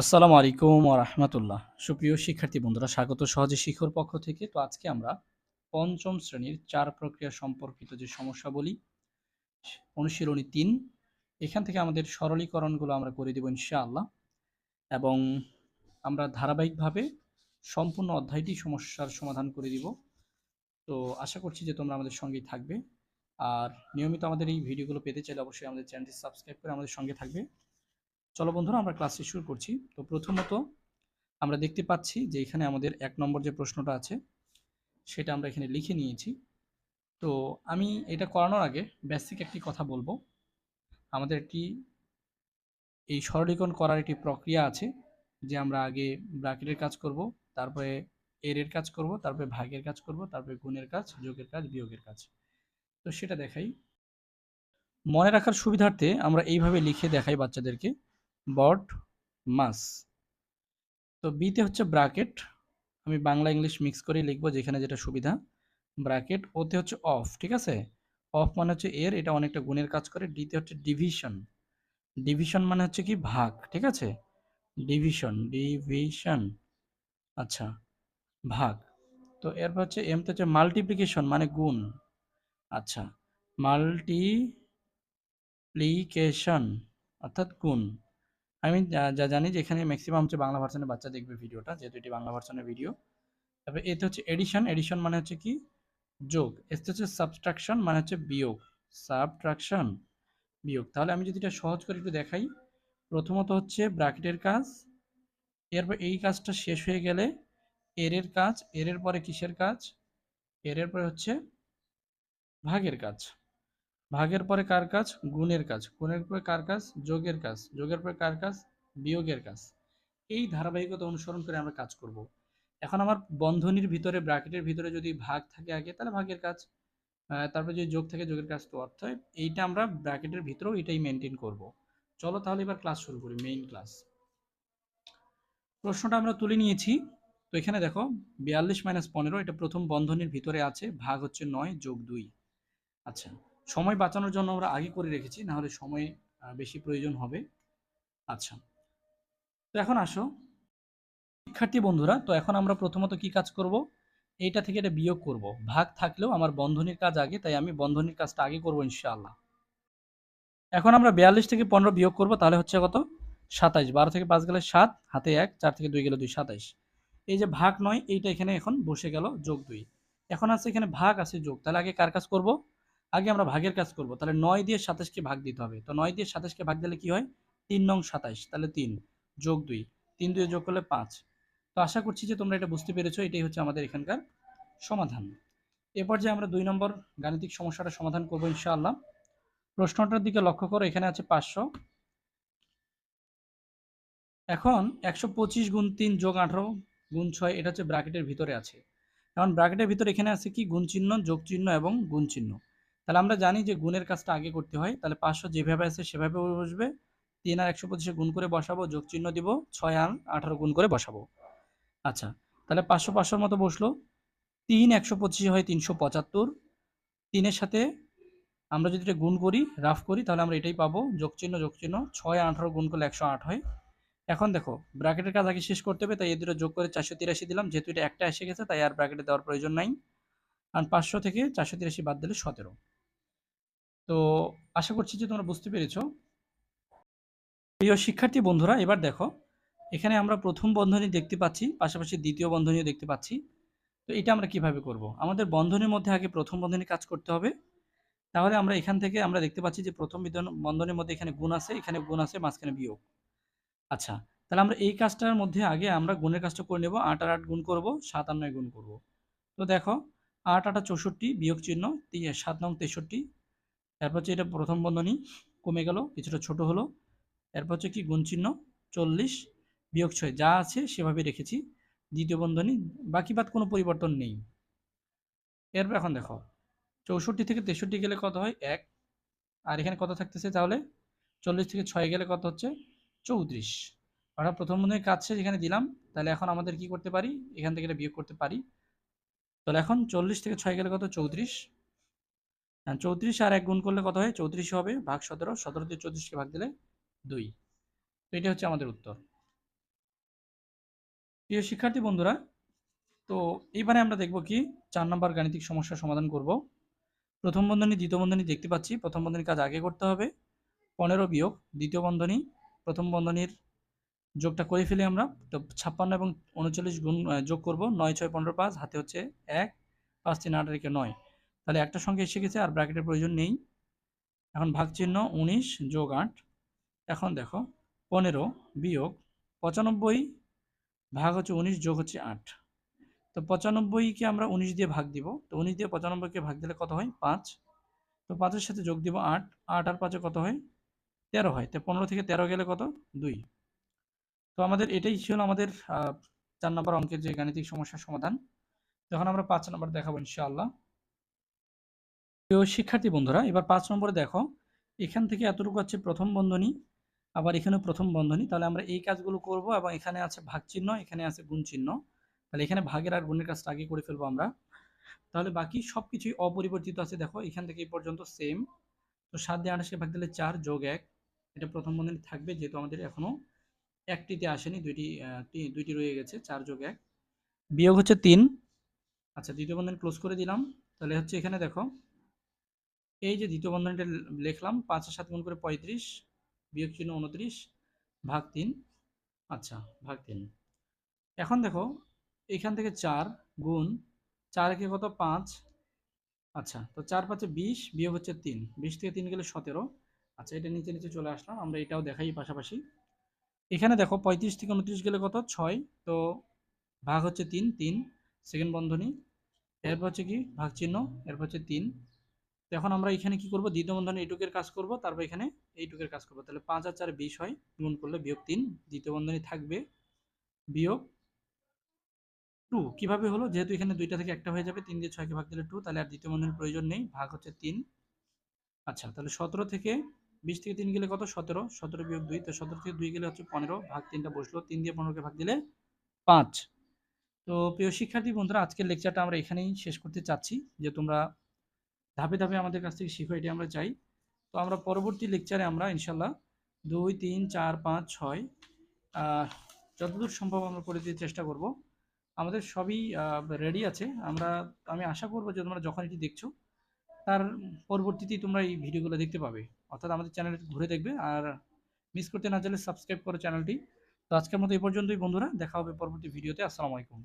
আসসালামু আলাইকুম ওয়া রাহমাতুল্লাহ। সুপ্রিয় শিক্ষার্থী বন্ধুরা, স্বাগত সহজে শিক্ষার পক্ষ থেকে। তো আজকে আমরা পঞ্চম শ্রেণির চার প্রক্রিয়া সম্পর্কিত যে সমস্যাবলী অনুশীলনী তিন, এখান থেকে আমাদের সরলীকরণগুলো আমরা করে দেব ইনশাআল্লাহ। এবং আমরা ধারাবাহিকভাবে সম্পূর্ণ অধ্যায়টি সমস্যার সমাধান করে দিব। তো আশা করছি যে তোমরা আমাদের সঙ্গেই থাকবে। আর নিয়মিত আমাদের এই ভিডিওগুলো পেতে চাইলে অবশ্যই আমাদের চ্যানেলটি সাবস্ক্রাইব করে আমাদের সঙ্গে থাকবে। চলো বন্ধুরা, আমরা ক্লাসটি শুরু করছি। তো প্রথমত আমরা দেখতে পাচ্ছি যে এখানে আমাদের এক নম্বর যে প্রশ্নটা আছে, সেটা আমরা এখানে লিখে নিয়েছি। তো আমি এটা করানোর আগে বেসিক একটি কথা বলব। আমাদের একটি এই সরলীকরণ করার একটি প্রক্রিয়া আছে, যে আমরা আগে ব্রাকেটের কাজ করব, তারপরে এর এর কাজ করব, তারপরে ভাগের কাজ করব, তারপরে গুণের কাজ, যোগের কাজ, বিয়োগের কাজ। তো সেটা দেখাই। মনে রাখার সুবিধার্থে আমরা এইভাবে লিখে দেখাই বাচ্চাদেরকে। বট মাস। তো বিতে হচ্ছে ব্রাকেট আমি বাংলা, ইংলিশ মিক্স করে লিখব যেখানে যেটা সুবিধা। ব্রাকেট ওতে হচ্ছে অফ, ঠিক আছে? অফ মানে হচ্ছে এর, এটা অনেকটা গুণের কাজ করে। ডিতে হচ্ছে ডিভিশন। ডিভিশন মানে হচ্ছে কি ভাগ, ঠিক আছে? Division division. আচ্ছা ভাগ। তো এরপর হচ্ছে এমতে হচ্ছে মাল্টিপ্লিকেশন মানে গুণ। আচ্ছা মাল্টিপ্লিকেশন অর্থাৎ গুণ। আমি যা জানি যে এখানে ম্যাক্সিমাম হচ্ছে বাংলা ভার্সনের বাচ্চা দেখবে ভিডিওটা যেহেতু এটি বাংলা ভার্সনের ভিডিও তারপরে এতে হচ্ছে এডিশন এডিশন মানে হচ্ছে কি? যোগ। এতে হচ্ছে সাবস্ট্রাকশন মানে হচ্ছে বিয়োগ। সাবট্রাকশন বিয়োগ। তাহলে আমি যদি এটা সহজ করে একটু দেখাই, প্রথমত হচ্ছে ব্র্যাকেটের কাজ, এরপর এই কাজটা শেষ হয়ে গেলে এরের কাজ এরের পরে কিসের কাজ? এরের পরে হচ্ছে ভাগের কাজ। ভাগের পরে কার কাজ? গুণের কাজ। গুণের পরে কার কাজ? যোগের কাজ। যোগের পরে কার কাজ? বিয়োগের কাজ। এই ধারাবাহিকতা অনুসরণ করে আমরা কাজ করব। এখন আমার বন্ধনীর ভিতরে, ব্র্যাকেটের ভিতরে যদি ভাগ থাকে আগে, তাহলে ভাগের কাজ। তারপরে যদি যোগ থাকে, যোগের কাজ তো অর্থ এইটা আমরা ব্র্যাকেটের ভিতরেও এটাই মেনটেন করব। চলো তাহলে এবার ক্লাস শুরু করি মেইন ক্লাস প্রশ্নটা আমরা তুলে নিয়েছি। তো এখানে দেখো, বিয়াল্লিশ মাইনাস পনেরো, এটা প্রথম বন্ধনীর ভিতরে আছে, ভাগ হচ্ছে নয় যোগ দুই। আচ্ছা সময় বাঁচানোর জন্য আমরা আগে করে রেখেছি না হলে সময় বেশি প্রয়োজন হবে। আচ্ছা। তো এখন আসো। শিক্ষার্থী বন্ধুরা, তো এখন আমরা প্রথমত কি কাজ করব? এইটা থেকে এটা বিয়োগ করব। ভাগ থাকলেও আমার বন্ধনীর কাজ আগে, তাই আমি বন্ধনীর কাজটা আগে করব ইনশাআল্লাহ। এখন আমরা বিয়াল্লিশ থেকে পনেরো বিয়োগ করব, তাহলে হচ্ছে কত? সাতাইশ। বারো থেকে পাঁচ গেলে সাত, হাতে এক, চার থেকে দুই গেলে দুই, সাতাইশ। এই যে ভাগ নয়, এইটা এখানে এখন বসে গেল যোগ দুই। এখন আছে এখানে ভাগ আছে যোগ। তাহলে আগে কার কাজ করব? আগে আমরা ভাগের কাজ করব, তাহলে নয় দিয়ে সাতাশকে ভাগ দিতে হবে। তো নয় দিয়ে সাতাশকে ভাগ দিলে কি হয়? তিন নং সাতাশ, তাহলে তিন, যোগ দুই, তিন দুই যোগ করলে পাঁচ। তো আশা করছি যে তোমরা এটা বুঝতে পেরেছ, এটাই হচ্ছে আমাদের এখানকার সমাধান। এরপর যে আমরা দুই নম্বর গাণিতিক সমস্যাটা সমাধান করব ইনশাআল্লাহ। প্রশ্নটার দিকে লক্ষ্য করো, এখানে আছে পাঁচশো। এখন একশো পঁচিশ গুণ তিন যোগ আঠারো গুণ ছয়, এটা হচ্ছে ব্র্যাকেটের ভিতরে আছে। এখন ব্র্যাকেটের ভিতরে এখানে আছে কি? গুণ চিহ্ন, যোগ চিহ্ন এবং গুণ চিহ্ন। তাহলে আমরা জানি যে গুণের কাজটা আগে করতে হয়। তাহলে পাঁচশো যেভাবে আছে সেভাবে বসবে। তিন আর একশো পঁচিশে গুণ করে বসাবো, যোগ চিহ্ন দিব, ছয় আর আঠারো গুণ করে বসাবো। আচ্ছা তাহলে পাঁচশো পাঁচশোর মতো বসল। তিন একশো পঁচিশে হয় তিনশো পঁচাত্তর। তিনের সাথে আমরা যদি এটা গুণ করি, রাফ করি, তাহলে আমরা এটাই পাবো। যোগ চিহ্ন যোগ চিহ্ন, ছয় আঠারো গুণ করলে একশো আট হয়। এখন দেখো, ব্র্যাকেটের কাজ আগে শেষ করতে হবে, তাই এ দুটো যোগ করে চারশো তিরাশি দিলাম। যেহেতু এটা একটা এসে গেছে, তাই আর ব্র্যাকেটে দেওয়ার প্রয়োজন নাই। কারণ পাঁচশো থেকে চারশো তিরাশি বাদ দিলে সতেরো। তো আশা করছি যে তোমরা বুঝতে পেরেছ। প্রিয় শিক্ষার্থী বন্ধুরা, এবার দেখো, এখানে আমরা প্রথম বন্ধনী দেখতে পাচ্ছি, পাশাপাশি দ্বিতীয় বন্ধনীও দেখতে পাচ্ছি। তো এটা আমরা কীভাবে করব? আমাদের বন্ধনীর মধ্যে আগে প্রথম বন্ধনী কাজ করতে হবে। তাহলে আমরা এখান থেকে আমরা দেখতে পাচ্ছি যে প্রথম বন্ধনীর মধ্যে এখানে গুণ আছে, এখানে গুণ আছে, মাঝখানে বিয়োগ। আচ্ছা তাহলে আমরা এই কাজটার মধ্যে আগে আমরা গুণের কাজটা করে নেব। আট আর আট গুণ করব, সাত আর নয় গুণ করব। তো দেখো, আট, আটা চৌষট্টি, বিয়োগ চিহ্ন সাত নং তেষট্টি এরপর হচ্ছে এটা প্রথম বন্ধনী কমে গেল, কিছুটা ছোট হলো। এরপর হচ্ছে কি গুণ চিহ্ন চল্লিশ বিয়োগ ছয়, যা আছে সেভাবে রেখেছি। দ্বিতীয় বন্ধনী, বাকি বাদ কোনো পরিবর্তন নেই। এরপর এখন দেখো, চৌষট্টি থেকে তেষট্টি গেলে কত হয়? এক। আর এখানে কত থাকতেছে তাহলে? চল্লিশ থেকে ছয় গেলে কত হচ্ছে? চৌত্রিশ। অর্থাৎ প্রথম বন্ধনী কাজ শেষ এখানে দিলাম। তাহলে এখন আমাদের কি করতে পারি? এখান থেকে এটা বিয়োগ করতে পারি। তাহলে এখন চল্লিশ থেকে ছয় গেলে কত? চৌত্রিশ। চৌত্রিশ আর এক গুণ করলে কত হয়? চৌত্রিশ হবে, ভাগ সতেরো সতেরো দিয়ে চৌত্রিশকে ভাগ দিলে দুই। তো এটা হচ্ছে আমাদের উত্তর। প্রিয় শিক্ষার্থী বন্ধুরা, তো এইবারে আমরা দেখব কি? চার নম্বর গাণিতিক সমস্যার সমাধান করব। প্রথম বন্ধনী, দ্বিতীয় বন্ধনী দেখতে পাচ্ছি। প্রথম বন্ধনীর কাজ আগে করতে হবে। পনেরো বিয়োগ দ্বিতীয় বন্ধনী, প্রথম বন্ধনীর যোগটা করে ফেলি আমরা। তো ছাপ্পান্ন এবং উনচল্লিশ গুণ যোগ করব, নয়, ছয়, পনেরো, পাঁচ, হাতে হচ্ছে এক, পাঁচ, তিন, আট রেখে নয়। তাহলে একটা সংখ্যা এসে গেছে আর ব্র্যাকেটের প্রয়োজন নেই। এখন ভাগ চিহ্ন উনিশ যোগ আট। এখন দেখো, পনেরো বিয়োগ পঁচানব্বই ভাগ হচ্ছে উনিশ যোগ হচ্ছে আট। তো পঁচানব্বইকে আমরা উনিশ দিয়ে ভাগ দিব। তো উনিশ দিয়ে পঁচানব্বইকে ভাগ দিলে কত হয়? পাঁচ। তো পাঁচের সাথে যোগ দিব আট। আট আর পাঁচে কত হয়? তেরো হয়। তো পনেরো থেকে তেরো গেলে কত? দুই। তো আমাদের এটাই ছিল আমাদের চার নম্বর অঙ্কের যে গাণিতিক সমস্যার সমাধান। যখন আমরা পাঁচ নম্বর দেখাবো ইনশাআল্লাহ। প্রিয় শিক্ষার্থী বন্ধুরা, এবার পাঁচ নম্বরে দেখো। এখান থেকে এতটুকু আছে প্রথম বন্ধনী, আবার এখানে প্রথম বন্ধনী। তাহলে আমরা এই কাজগুলো করব এবং এখানে আছে ভাগ চিহ্ন এখানে আছে গুণ চিহ্ন তাহলে এখানে ভাগের আর গুণের কাজটা আগে করে ফেলব আমরা। তাহলে বাকি সব কিছুই অপরিবর্তিত আছে। দেখো, এখান থেকে এই পর্যন্ত সেম তো সাত দিয়ে আঠাশকে ভাগ দিলে চার যোগ এক। এটা প্রথম বন্ধনী থাকবে, যেহেতু আমাদের এখনও একটিতে আসেনি, দুইটি দুইটি রয়ে গেছে, চার যোগ এক। বিয়োগ হচ্ছে তিন। আচ্ছা দ্বিতীয় বন্ধনী ক্লোজ করে দিলাম। তাহলে হচ্ছে এখানে দেখো এই যে দ্বিতীয় বন্ধনীটা লিখলাম পাঁচের সাত গুণ করে পঁয়ত্রিশ, বিয়োগ চিহ্ন উনত্রিশ, ভাগ তিন। আচ্ছা ভাগ তিন। এখন দেখো, এখান থেকে চার গুণ, চার একে কত? পাঁচ। আচ্ছা তো চার পাঁচে বিশ, বিয়োগ হচ্ছে তিন। বিশ থেকে তিন গেলে সতেরো। আচ্ছা এটা নিচে নিচে চলে আসলাম, আমরা এটাও দেখাই পাশাপাশি। এখানে দেখো, পঁয়ত্রিশ থেকে উনত্রিশ গেলে কত? ছয়। তো ভাগ হচ্ছে তিন তিন সেকেন্ড বন্ধনী। এরপর হচ্ছে কি? ভাগ চিহ্ন, এরপর হচ্ছে তিন। এখন আমরা এখানে কি করব? দ্বিতীয় বন্ধনে এইটুকের কাজ করব, তারপর এখানে এইটুকের কাজ করব। তাহলে পাঁচ আর চার বিশ হয়, গুণ করলে বিয়োগ তিন। দ্বিতীয় বন্ধনী থাকবে বিয়োগ টু। কীভাবে হলো? যেহেতু এখানে দুইটা থেকে একটা হয়ে যাবে, তিন দিয়ে ছয়কে ভাগ দিলে টু, তাহলে আর দ্বিতীয় বন্ধনের প্রয়োজন নেই, ভাগ হচ্ছে তিন। আচ্ছা তাহলে সতেরো থেকে বিশ থেকে তিন গেলে কত? সতেরো। সতেরো বিয়োগ দুই, তো সতেরো থেকে দুই গেলে হচ্ছে পনেরো, ভাগ তিনটা বসল, তিন দিয়ে পনেরোকে ভাগ দিলে পাঁচ। তো প্রিয় শিক্ষার্থী বন্ধুরা, আজকের লেকচারটা আমরা এখানেই শেষ করতে চাচ্ছি। যে তোমরা ধাপে ধাপে আমাদের কাছ থেকে শিখো, এটি আমরা চাই। তো আমরা পরবর্তী লেকচারে আমরা ইনশাল্লাহ দুই, তিন, চার, পাঁচ, ছয় যতদূর সম্ভব আমরা করে দিতে চেষ্টা করব। আমাদের সবই রেডি আছে। আমরা, আমি আশা করব যে তোমরা যখন এটি দেখছ, তার পরবর্তীতেই তোমরা এই ভিডিওগুলো দেখতে পাবে। অর্থাৎ আমাদের চ্যানেলটি ঘুরে দেখবে। আর মিস করতে না চাইলে সাবস্ক্রাইব করো চ্যানেলটি তো আজকের মতো এই পর্যন্তই বন্ধুরা। দেখা হবে পরবর্তী ভিডিওতে। আসসালামু আলাইকুম।